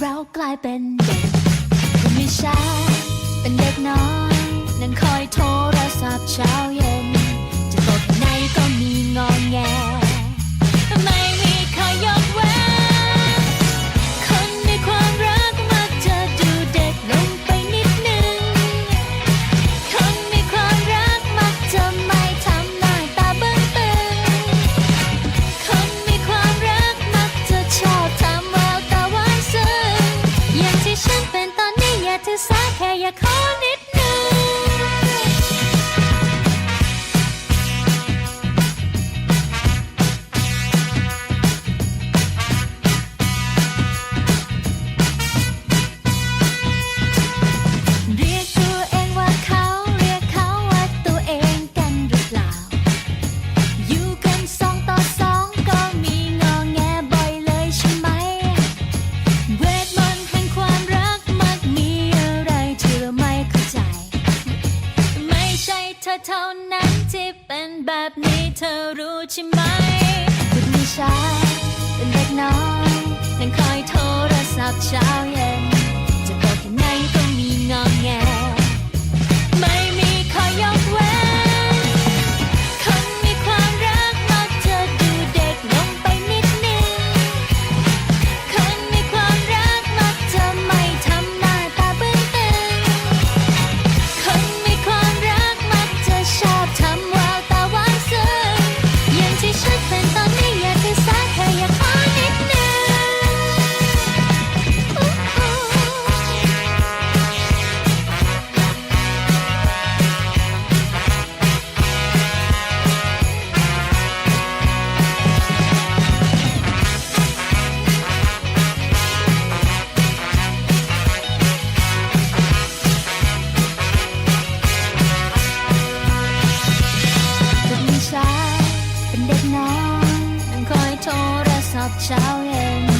เรากลายเป็นเด็กคนไม่ใช่เป็นเด็กน้อย นั่งคอยโทรศัพท์เช้าเย็น เธอรู้ใช่ไหมคุณมีชายเป็นเด็กน้อยนั่งคอยโทรศัพท์เช้าเย็น 돌아서 차오르는